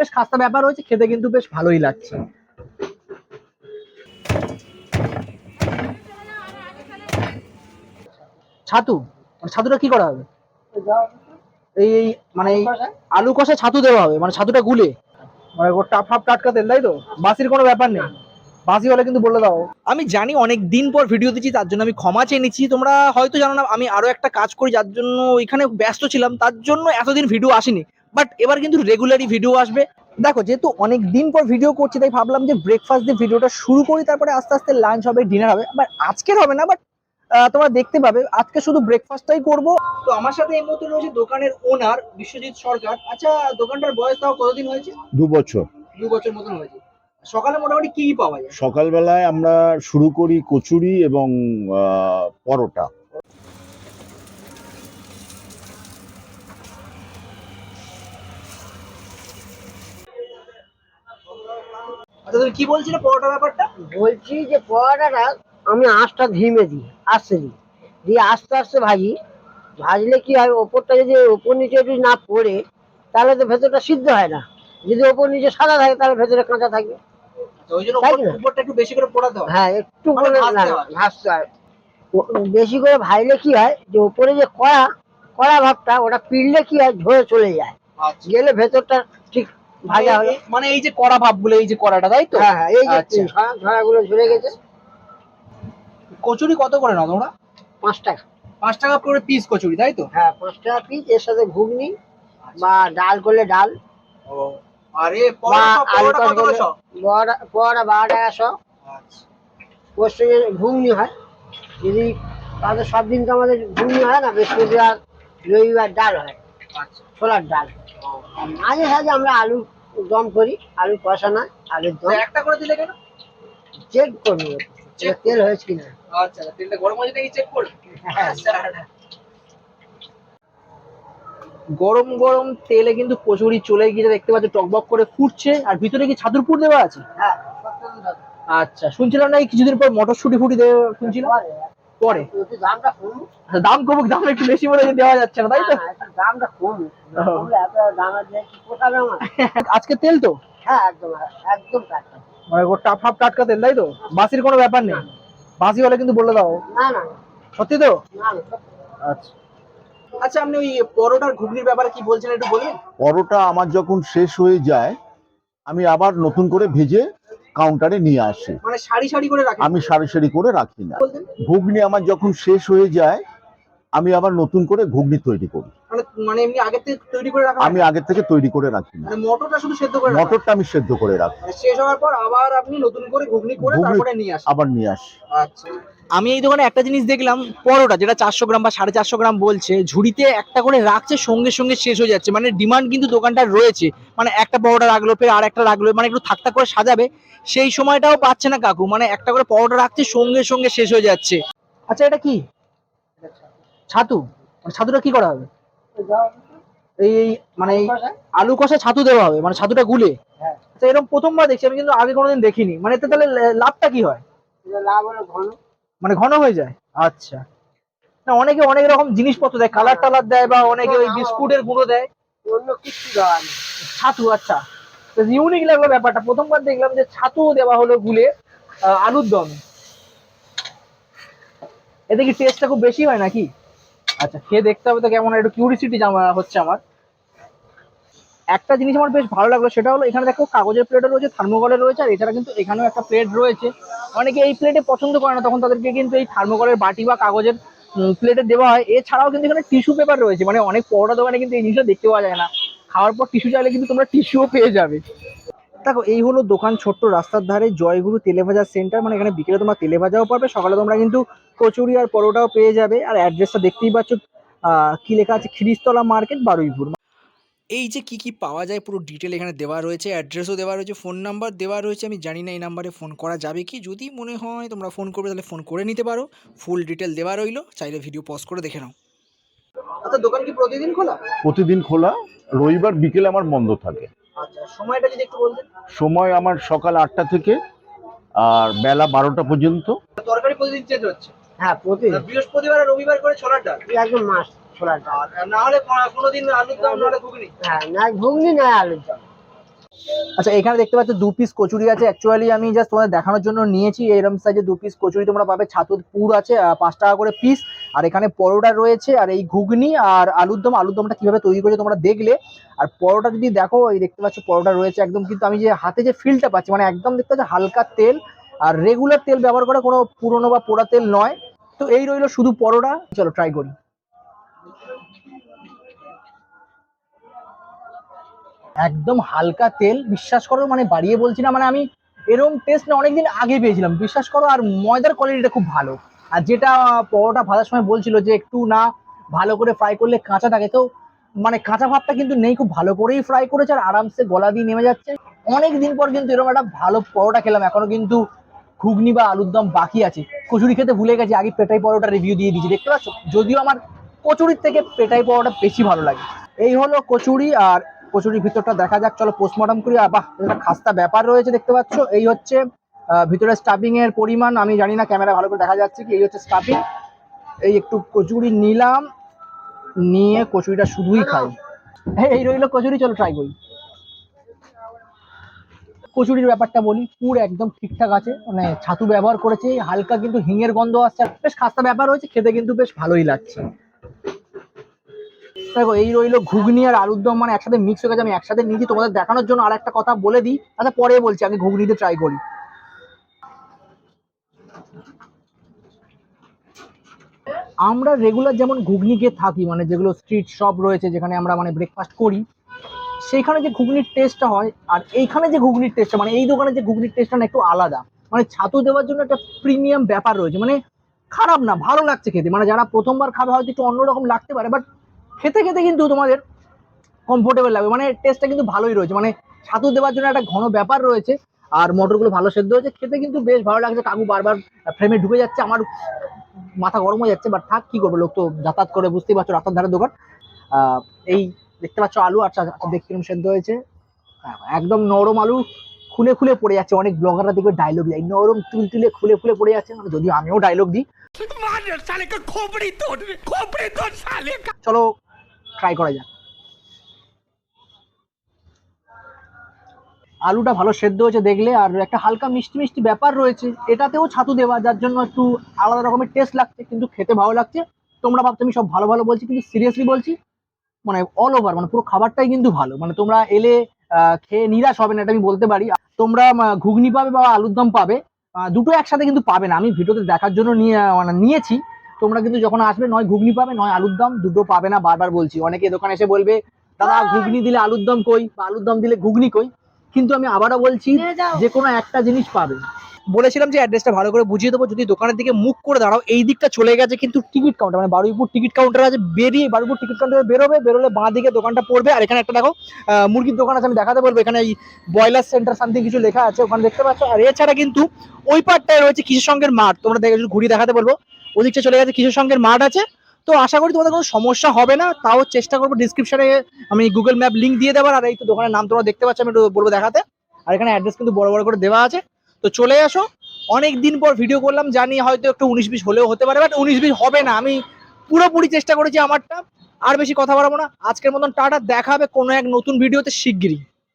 বেশ খাস্তা ব্যাপার হয়েছে, খেতে কিন্তু বেশ ভালোই লাগছে। ছাতু মানে ছাতুটা কি করা হবে? এই মানে আলু কষা ছাতু দেওয়া হবে মানে ছাতুটা গুলে। মানে টাপ ফাপ টাটকা তেল, তাই তো? বাসির কোনো ব্যাপার নেই। বাসি হলে কিন্তু বলে দাও। আমি জানি অনেক দিন পর ভিডিও দিচ্ছি, তার জন্য আমি ক্ষমা চেয়ে নিচ্ছি। তোমরা হয়তো জানো না, আমি আরও একটা কাজ করি, যার জন্য এখানে ব্যস্ত ছিলাম, তার জন্য এতদিন ভিডিও আসেনি। বাট এবার কিন্তু রেগুলারই ভিডিও আসবে। দেখো যেহেতু অনেক দিন পর ভিডিও করছি তাই ভাবলাম যে ব্রেকফাস্ট দিয়ে ভিডিওটা শুরু করি তারপরে আস্তে আস্তে লাঞ্চ হবে ডিনার হবে। বাট আজকের হবে না বাট তোমরা দেখতে পাবে আজকে শুধু ব্রেকফাস্টটাই করব। তো আমার সাথে এই মুহূর্তে রয়েছে দোকানের ওনার বিশ্বজিৎ সরকার। আচ্ছা দোকানটার বয়স তাও কতদিন হয়েছে? দু বছর। দু বছর মতন হয়েছে। সকালে মোটামুটি কি কি পাওয়া যায়? সকালবেলায় আমরা শুরু করি কচুরি এবং পরোটা। আচ্ছা তুমি কি বলছিলে পরোটা ব্যাপারটা? বলছি যে পরোটাটা আমি আঁচটা ধিমে দিই আস্তে দিই। দিয়ে আস্তে আস্তে ভাজি। ভাজলে কি হয় ওপরটা যদি ওপর নিচে যদি না পড়ে তাহলে তো ভেতরটা সিদ্ধ হয় না। যদি ওপর নিচে সাদা থাকে তাহলে ভেতরে কাঁচা থাকবে। আচ্ছা, হয় হ্যাঁ একটু ভাজতে হয়। বেশি করে ভাজলে কি হয় যে ওপরে যে কড়া কড়া ভাবটা ওটা পিড়লে কি হয় ঝরে চলে যায়। আচ্ছা। গেলে ভেতরটা ঠিক ভাজা হলো মানে- এই যে কড়া ভাবগুলো এই যে কড়াটা তাই তো? হ্যাঁ হ্যাঁ এই যে আচ্ছা। ছড়াগুলো ঝরে গেছে। কচুরি কত করে নাও তোমরা? পাঁচ টাকা। পাঁচ টাকা করে পিস কচুরি তাই তো? হ্যাঁ পাঁচ টাকা পিস এর সাথে ঘুগনি বা ডাল করলে ডাল। ও আরে আলু কত করে বড়া বারো টাকা শো সঙ্গে ঘুগনি হয়। যদি তাদের সব দিন তো আমাদের ঘুগনি হয় না বৃহস্পতিবার রবিবার ডাল হয়। ছোলার ডাল। মাঝে সাঝে আমরা আলু দম করি আলু কষা না আলুর দম। একটা করে দিলে কেন? চেক করব তেল হয়েছে কিনা। আচ্ছা তেলটা গরম হয়ে নাকি চেক করবে? আচ্ছা গরম গরম তেলে কিন্তু কচুরি চলে গিয়ে দেখতে পাচ্ছ টকবক করে ফুটছে আর ভিতরে কি ছাতুর পুর দেওয়া আছে? হ্যাঁ আচ্ছা শুনছিলাম না কিছুদিন পর মটরশুটি ফুটি দেবে শুনছিলাম? পরে। দামটা দাম কমুক দাম একটু বেশি বলে দেওয়া যাচ্ছে না তাই তো? হ্যাঁ, দামটা কম আজকে তেল তো? হ্যাঁ একদম একদম টাটকা। মানে টাপ ফাপ টাটকা তেল তাই তো? বাসির কোনো ব্যাপার নেই? বাসি হলে কিন্তু বলে দাও। না না সত্যি তো? না না সত্যি। আচ্ছা। আচ্ছা আপনি ওই পরোটার ঘুগনির ব্যাপারে কি বলছেন একটু বলবেন? পরোটা আমার যখন শেষ হয়ে যায় আমি আবার নতুন করে ভেজে কাউন্টারে নিয়ে আসি। মানে সারি সারি করে রাখেন? আমি সারি সারি করে রাখি না। ঘুগনি আমার যখন শেষ হয়ে যায় আমি আবার নতুন করে ঘুগনি তৈরি করি। মানে মানে এমনি আগে থেকে তৈরি করে রাখা আমি আগে থেকে তৈরি করে রাখি। না মানে মটরটা শুধু সেদ্ধ করে রাখা মটরটা আমি সেদ্ধ করে রাখি। মানে শেষ হওয়ার পর আবার আপনি নতুন করে ঘুগনি করে তারপরে নিয়ে আসেন? আবার নিয়ে আসি। আচ্ছা। আমি এই দোকানে একটা জিনিস দেখলাম পরোটা যেটা চারশো গ্রাম বা সাড়ে চারশো গ্রাম বলছে ঝুড়িতে একটা করে রাখছে সঙ্গে সঙ্গে শেষ হয়ে যাচ্ছে। মানে ডিমান্ড কিন্তু দোকানটার রয়েছে। মানে একটা পরোটা রাখল ফের আর একটা রাখল মানে একটু থাকতা করে সাজাবে। সেই সময়টাও পাচ্ছে না কাকু মানে একটা করে পরোটা রাখছে সঙ্গে সঙ্গে শেষ হয়ে যাচ্ছে। আচ্ছা এটা কি? ছাতু? মানে ছাতুটা কি করা হবে? এই এই মানে আলু কষা? ছাতু দেওয়া হবে মানে ছাতুটা গুলে। হ্যাঁ। আচ্ছা এরকম প্রথমবার দেখছি আমি কিন্তু আগে কোনোদিন দেখিনি। মানে এতে তাহলে লাভটা কি হয়? লাভ হলো ঘন। মানে ঘন হয়ে যায়? আচ্ছা। না অনেকে অনেক রকম জিনিসপত্র দেয় কালার টালার দেয় বা অনেকে ওই বিস্কুটের গুঁড়ো দেয়। অন্য কিছু দেওয়া ছাতু আচ্ছা। ইউনিক লাগল ব্যাপারটা। প্রথমবার দেখলাম যে ছাতু দেওয়া হলো গুলে আলুর দম। এতে কি টেস্টটা খুব বেশি হয় নাকি? আচ্ছা খেয়ে দেখতে হবে তো কেমন, একটু কিউরিসিটি হচ্ছে আমার। একটা জিনিস আমার বেশ ভালো লাগল, সেটা হলো এখানে দেখো কাগজের প্লেটও রয়েছে থার্মোকলের রয়েছে, আর এছাড়া কিন্তু এখানেও একটা প্লেট রয়েছে। অনেকে এই প্লেটে পছন্দ করে না, তখন তাদেরকে কিন্তু এই থার্মোকলের বাটি বা কাগজের প্লেটে দেওয়া হয়। এছাড়াও কিন্তু এখানে টিস্যু পেপার রয়েছে মানে অনেক পরোটা দোকানে কিন্তু এই জিনিসটা দেখতে পাওয়া যায় না। খাওয়ার পর টিস্যু চাইলে কিন্তু তোমরা টিস্যুও পেয়ে যাবে। দেখো এই হলো দোকান ছোট্ট রাস্তার ধারে জয়গুরু তেলে ভাজা সেন্টার মানে এখানে বিকেলে তোমরা তেলে ভাজাও পাবে সকালে তোমরা কিন্তু কচুরি আর পরোটাও পেয়ে যাবে। আর অ্যাড্রেসটা দেখতেই পাচ্ছ কি লেখা আছে খিরিস্তলা মার্কেট বারুইপুর এই যে কি কি পাওয়া যায় পুরো ডিটেল এখানে দেওয়া রয়েছে অ্যাড্রেসও দেওয়া রয়েছে ফোন নাম্বার দেওয়া রয়েছে আমি জানি না এই নাম্বারে ফোন করা যাবে কি। যদি মনে হয় তোমরা ফোন করবে তাহলে ফোন করে নিতে পারো। ফুল ডিটেল দেওয়া রইল চাইলে ভিডিও পজ করে দেখে নাও। আচ্ছা দোকান কি প্রতিদিন খোলা? প্রতিদিন খোলা রবিবার বিকেলে আমার বন্ধ থাকে। সময়টা যদি একটু বলতেন। সময় আমার সকাল আটটা থেকে আর বেলা বারোটা পর্যন্ত। তরকারি প্রতিদিন চেঞ্জ হচ্ছে? হ্যাঁ প্রতিদিন। বৃহস্পতিবার আর রবিবার করে ছোলার ডাল? একদম মাস ছোলার ডাল। আর না হলে কোনোদিন আলুর দাম না হলে ঘুগনি? হ্যাঁ না ঘুগনি না আলুর দম। আচ্ছা এখানে দেখতে পাচ্ছ দু পিস কচুরি আছে। অ্যাকচুয়ালি আমি জাস্ট তোমাদের দেখানোর জন্য নিয়েছি। এরকম সাইজে দু পিস কচুরি তোমরা পাবে। ছাতুর পুর আছে পাঁচ টাকা করে পিস আর এখানে পরোটা রয়েছে, আর এই ঘুগনি আর আলুর দম। আলুর দমটা কীভাবে তৈরি করেছে তোমরা দেখলে। আর পরোটা যদি দেখো, এই দেখতে পাচ্ছ পরোটা রয়েছে একদম। কিন্তু আমি যে হাতে যে ফিলটা পাচ্ছি মানে একদম দেখতে পাচ্ছ হালকা তেল। আর রেগুলার তেল ব্যবহার করে কোনো পুরনো বা পোড়া তেল নয়। তো এই রইল শুধু পরোটা। চলো ট্রাই করি। একদম হালকা তেল, বিশ্বাস করো মানে বাড়িয়ে বলছি না মানে আমি এরকম টেস্ট না, অনেকদিন আগে পেয়েছিলাম। বিশ্বাস করো, আর ময়দার কোয়ালিটিটা খুব ভালো। আর যেটা পরোটা ভাজার সময় বলছিল যে একটু না ভালো করে ফ্রাই করলে কাঁচা থাকে, তো মানে কাঁচা ভাবটা কিন্তু নেই, খুব ভালো করেই ফ্রাই করেছে, আর আরামসে গলা দিয়ে নেমে যাচ্ছে। অনেক দিন পর কিন্তু এরকম একটা ভালো পরোটা খেলাম, এখনও কিন্তু ঘুগনি বা আলুর দম বাকি আছে। কচুরি খেতে ভুলে গেছি, আগে পেটাই পরোটা রিভিউ দিয়ে দিয়েছি, দেখতে পাচ্ছ? যদিও আমার কচুরির থেকে পেটাই পরোটা বেশি ভালো লাগে। এই হলো কচুরি আর কচুরির ভিতরটা দেখা যাক। চলো পোস্টমর্টম করি। বাহ এটা খাস্তা ব্যাপার রয়েছে, দেখতে পাচ্ছ? এই হচ্ছে ভিতরে স্টাফিং এর পরিমাণ। আমি জানি না ক্যামেরা ভালো করে দেখা যাচ্ছে কি, এই হচ্ছে স্টাফিং এই একটু কচুরি নিলাম, নিয়ে কচুরিটা শুধুই খাই। এই- এই রইল কচুরি, চলো ট্রাই করি। কচুরির ব্যাপারটা বলি, পুর একদম ঠিকঠাক আছে মানে ছাতু ব্যবহার করেছে, হালকা কিন্তু হিঙের গন্ধ আসছে। বেশ খাস্তা ব্যাপার হয়েছে খেতে কিন্তু বেশ ভালোই লাগছে। দেখো, এই রইল ঘুগনি আর আলুর দম মানে একসাথে মিক্স হয়ে গেছে, আমি একসাথে নিয়েছি। তোমাদের দেখানোর জন্য আর একটা কথা বলে দিই আচ্ছা পরে বলছি, আমি ঘুগনিতে ট্রাই করি। আমরা রেগুলার যেমন ঘুগনি থাকি মানে যেগুলো স্ট্রিট শপ রয়েছে, যেখানে আমরা মানে ব্রেকফাস্ট করি, সেইখানে যে ঘুগনির টেস্টটা হয়, আর এইখানে যে ঘুগনির টেস্টটা মানে এই দোকানে যে ঘুগনির টেস্টটা না একটু আলাদা। মানে ছাতু দেওয়ার জন্য একটা প্রিমিয়াম ব্যাপার রয়েছে মানে খারাপ না, ভালো লাগছে খেতে। মানে যারা প্রথমবার খাবে, হয়তো একটু অন্যরকম লাগতে পারে বাট খেতে খেতে কিন্তু তোমাদের কমফোর্টেবল লাগবে। মানে টেস্টটা কিন্তু ভালোই রয়েছে। মানে ছাতু দেওয়ার জন্য একটা ঘন ব্যাপার রয়েছে আর মটরগুলো ভালো সেদ্ধ হয়েছে। খেতে কিন্তু বেশ ভালো লাগছে। কাকু বারবার ফ্রেমে ঢুকে যাচ্ছে আমার মাথা গরম হয়ে যাচ্ছে বাট থাক কি করব? লোক তো যাতায়াত করে বুঝতেই পারছ রাস্তার ধারে দোকান। এই দেখতে পাচ্ছ আলু আচ্ছা আচ্ছা, দেখতে সেদ্ধ হয়েছে। হ্যাঁ, একদম নরম আলু খুলে খুলে পড়ে যাচ্ছে। অনেক ব্লগাররা দেখবে ডায়লগ দেয়। নরম তুল তুলে খুলে খুলে পড়ে যাচ্ছে। মানে যদিও আমিও ডায়লগ দিই। চলো ট্রাই করা যাক। আলুটা ভালো সেদ্ধ হয়েছে দেখলে, আর একটা হালকা মিষ্টি মিষ্টি ব্যাপার রয়েছে, এটাতেও ছাতু দেওয়া, যার জন্য একটু আলাদা রকমের টেস্ট লাগছে, কিন্তু খেতে ভালো লাগছে। তোমরা ভাবছ আমি সব ভালো ভালো বলছি, কিন্তু সিরিয়াসলি বলছি মানে অল ওভার মানে পুরো খাবারটাই কিন্তু ভালো। মানে তোমরা এলে খেয়ে নিরাশ হবে না, এটা আমি বলতে পারি। তোমরা ঘুগনি পাবে বা আলুর দম পাবে দুটো একসাথে কিন্তু পাবে না। আমি ভিডিওতে দেখার জন্য নিয়ে মানে নিয়েছি তোমরা কিন্তু যখন আসবে নয় ঘুগনি পাবে নয় আলুর দম দুটো পাবে না বারবার বলছি। অনেকে দোকানে এসে বলবে দাদা ঘুগনি দিলে আলুর দম কই? বা আলুর দম দিলে ঘুগনি কই? কিন্তু আমি আবারও বলছি যে কোনো একটা জিনিস পাবে। বলেছিলাম যে অ্যাড্রেসটা ভালো করে বুঝিয়ে দেবো। যদি দোকানের দিকে মুখ করে দাঁড়াও এই দিকটা চলে গেছে কিন্তু টিকিট কাউন্টার মানে বারুইপুর টিকিট কাউন্টার আছে বেরিয়ে বারুইপুর টিকিট কাউন্টারে বেরোবে বেরোলে বাঁ দিকে দোকানটা পড়বে। আর এখানে একটা দেখো আহ, মুরগির দোকান আছে আমি দেখাতে বলব। এখানে এই ব্রয়লার সেন্টার সামথিং কিছু লেখা আছে ওখানে দেখতে পাচ্ছ। আর এছাড়া কিন্তু ওই পার্টটায় রয়েছে কৃষি সঙ্গের মাঠ। তোমরা দেখে ঘুরিয়ে দেখাতে বলব। ওদিকটা চলে গেছে কিশোর সঙ্গের মাঠ আছে। তো আশা করি তোমাদের কোনো সমস্যা হবে না, তাও চেষ্টা করব ডিসক্রিপশনে আমি গুগল ম্যাপ লিঙ্ক দিয়ে দেবার, আর এই তো দোকানের নাম তোমরা দেখতে পাচ্ছ, আমি একটু বলব দেখাতে। আর এখানে অ্যাড্রেস কিন্তু বড় বড় করে দেওয়া আছে। তো চলে আসো, অনেক দিন পর ভিডিও করলাম, জানি হয়তো একটু উনিশ বিশ হলেও হতে পারে বাট উনিশ বিশ হবে না। আমি পুরোপুরি চেষ্টা করেছি আমারটা, আর বেশি কথা বাড়াবো না। আজকের মতন টাটা, দেখা হবে কোনো এক নতুন ভিডিওতে শিগগিরই।